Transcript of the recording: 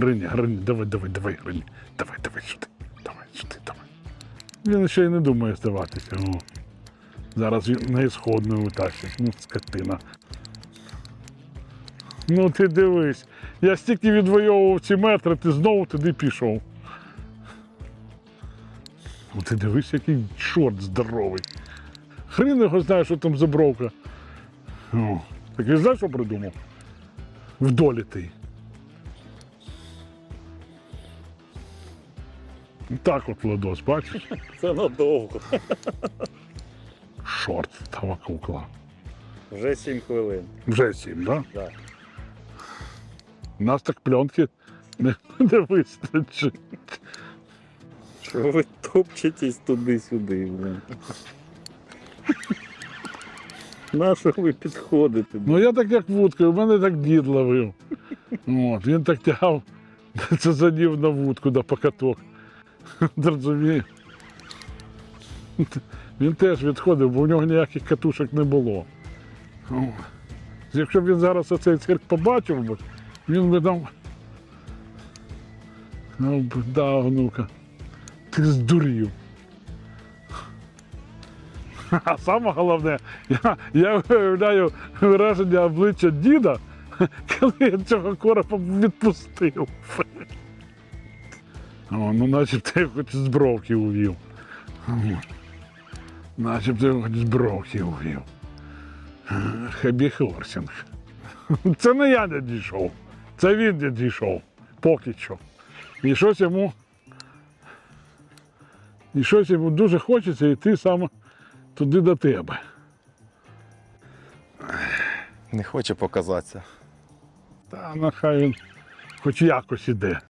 Гриня, Гриня, давай, давай, давай, Гриня. Давай, давай сюди. Давай сюди, давай. Він ще й не думає здаватися. О. Зараз він на ісходну утащить. Ну, скотина. Ну ти дивись. Я стільки відвоював ці метри, ти знову туди пішов. Ну ти дивись, який чорт здоровий. Хрін його знає, що там за бровка. О, так він знаєш, що придумав? Вдолітий. Так от Владос, бачиш? Це надовго. Шорт того кукла. Вже 7 хвилин. Вже сім, так? Да? Так. У нас так пленки не, не вистачить. Що ви топчетесь туди-сюди, блин. На що ви підходите? Ну я так як вудкою, у мене так дід ловив. От, він так тягав, це задів на вудку на покаток. Розумієш? Він теж відходив, бо в нього ніяких катушок не було. Якщо б він зараз оцей цирк побачив би, він би. Ну, да, внука. Ти здурів. А саме головне, я, я уявляю враження обличчя діда, коли я цього коропа відпустив. О, ну начебто я хоч з бровки увів. Начебто я хоч з бровки увів. Хебі Хорсінг. Це не я не дійшов. Це він не дійшов. Поки що. І щось йому. І щось йому дуже хочеться йти саме туди до тебе. Не хоче показатися. Та нехай він хоч якось іде.